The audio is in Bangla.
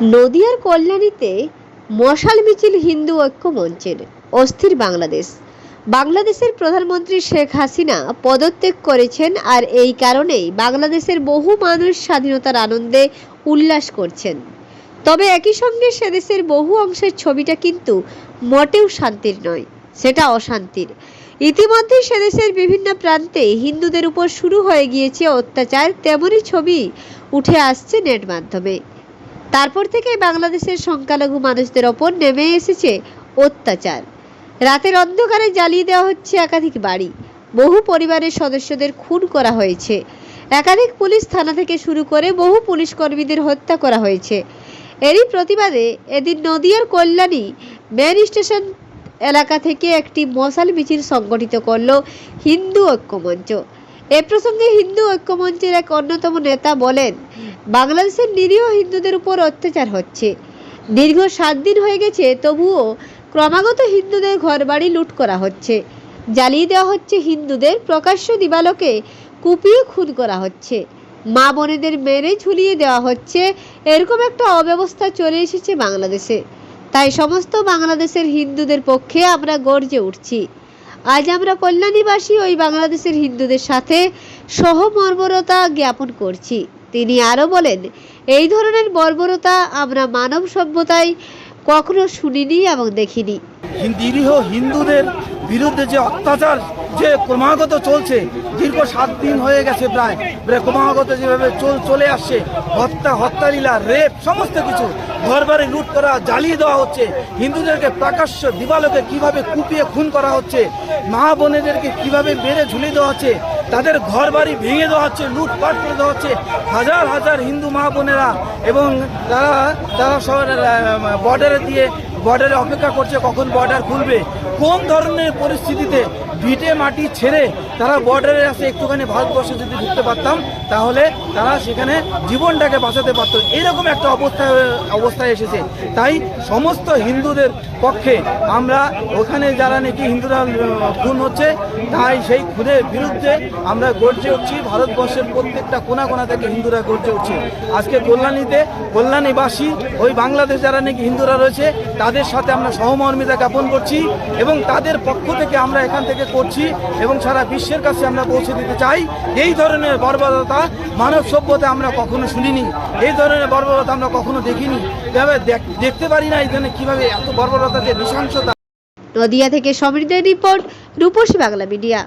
নদিয়ার কল্যাণীতে মশাল মিছিল হিন্দু ঐক্য মঞ্চের অস্থির বাংলাদেশ। বাংলাদেশের প্রধানমন্ত্রী শেখ হাসিনা পদত্যাগ করেছেন আর এই কারণেই বাংলাদেশের বহু মানুষ স্বাধীনতার আনন্দে উল্লাস করছেন। তবে একই সঙ্গে সেদেশের বহু অংশের ছবিটা কিন্তু মোটেও শান্তির নয়, সেটা অশান্তির। ইতিমধ্যে সেদেশের বিভিন্ন প্রান্তে হিন্দুদের উপর শুরু হয়ে গিয়েছে অত্যাচার তেমনই ছবি উঠে আসছে নেট মাধ্যমে। তারপর থেকে বাংলাদেশের সংখ্যালঘু মানুষদের ওপর নেমে এসেছে অত্যাচার। রাতের অন্ধকারে জ্বালিয়ে দেওয়া হচ্ছে একাধিক বাড়ি। বহু পরিবারের সদস্যদের খুন করা হয়েছে। একাধিক পুলিশ থানা থেকে শুরু করে বহু পুলিশ কর্মীদের হত্যা করা হয়েছে। এরই প্রতিবাদে এদিন নদিয়ার কল্যাণী মেন স্টেশন এলাকা থেকে একটি মশাল মিছিল সংগঠিত করল হিন্দু ঐক্যমঞ্চ। এ প্রসঙ্গে হিন্দু ঐক্যমঞ্চের এক অন্যতম নেতা বলেন বাংলাদেশের নিরীহ হিন্দুদের উপর অত্যাচার হচ্ছে। দীর্ঘ সাত দিন হয়ে গেছে, তবুও ক্রমাগত হিন্দুদের ঘরবাড়ি লুট করা হচ্ছে। জ্বালিয়ে দেওয়া হচ্ছে হিন্দুদের প্রকাশ্য দিবালোকে, কুপিয়ে খুন করা হচ্ছে। মা বোনেদের মেরে ঝুলিয়ে দেওয়া হচ্ছে, এরকম একটা অব্যবস্থা চলে এসেছে বাংলাদেশে। তাই সমস্ত বাংলাদেশের হিন্দুদের পক্ষে আমরা গর্জে উঠছি। আজ আমরা কল্যাণীবাসী ওই বাংলাদেশের হিন্দুদের সাথে সহমর্মরতা জ্ঞাপন করছি। তিনি আরও বলেন, এই ধরনের বর্বরতা আমরা মানব সভ্যতায় কখনো শুনিনি এবং দেখিনি। নিরীহ হিন্দুদের বিরুদ্ধে যে অত্যাচার, যে ক্রমাগত চলছে, দীর্ঘ সাত দিন হয়ে গেছে প্রায়। প্রায় ক্রমাগত যেভাবে চল আসছে, হত্যা, হত্যালীলা, রেপ, সমস্ত কিছু ঘর ঘরবাড়ি লুট করা, জ্বালিয়ে দেওয়া হচ্ছে। হিন্দুদেরকে প্রকাশ্য দিবালোকে কীভাবে কুপিয়ে খুন করা হচ্ছে, মা বোনেদেরকে কীভাবে মেরে ঝুলিয়ে দেওয়া হচ্ছে, তাদের ঘর বাড়ি ভেঙে দেওয়া হচ্ছে, লুটপাট করে দেওয়া হচ্ছে, হাজার হাজার হিন্দু মা বোনেরা এবং তারা তারা শহরের বর্ডারে দিয়ে বর্ডারে অপেক্ষা করছে কখন বর্ডার খুলবে কোন ধরনের পরিস্থিতিতে ভিটে মাটি ছেড়ে তারা বর্ডারের আসে একটুখানি ভারতবর্ষে যদি ঢুকতে পারতাম, তাহলে তারা সেখানে জীবনটাকে বাঁচাতে পারত। এরকম একটা অবস্থায় অবস্থায় এসেছে। তাই সমস্ত হিন্দুদের পক্ষে আমরা ওখানে যারা নাকি হিন্দুরা খুন হচ্ছে, তাই সেই খুনের বিরুদ্ধে আমরা গর্জে উঠছি। ভারতবর্ষের প্রত্যেকটা কোনা কোনা থেকে হিন্দুরা গর্জে উঠছে। আজকে কল্যাণীতে, কল্যাণীবাসী, ওই বাংলাদেশ যারা নাকি হিন্দুরা রয়েছে, তাদের সাথে আমরা সহমর্মিতা জ্ঞাপন করছি এবং তাদের পক্ষ থেকে আমরা এখান থেকে করছি এবং সারা বিশ্বের কাছে আমরা পৌঁছে দিতে চাই। এই ধরনের বর্বরতা মানব সভ্যতা আমরা কখনো শুনিনি। এই ধরনের বর্বরতা আমরা কখনো দেখিনি। দেখতে পারি না এই জন্য কীভাবে এত বর্বরতা যে নৃশংসতা নদিয়া থেকে সমৃদ্ধ রিপোর্ট রূপসী বাংলা মিডিয়া।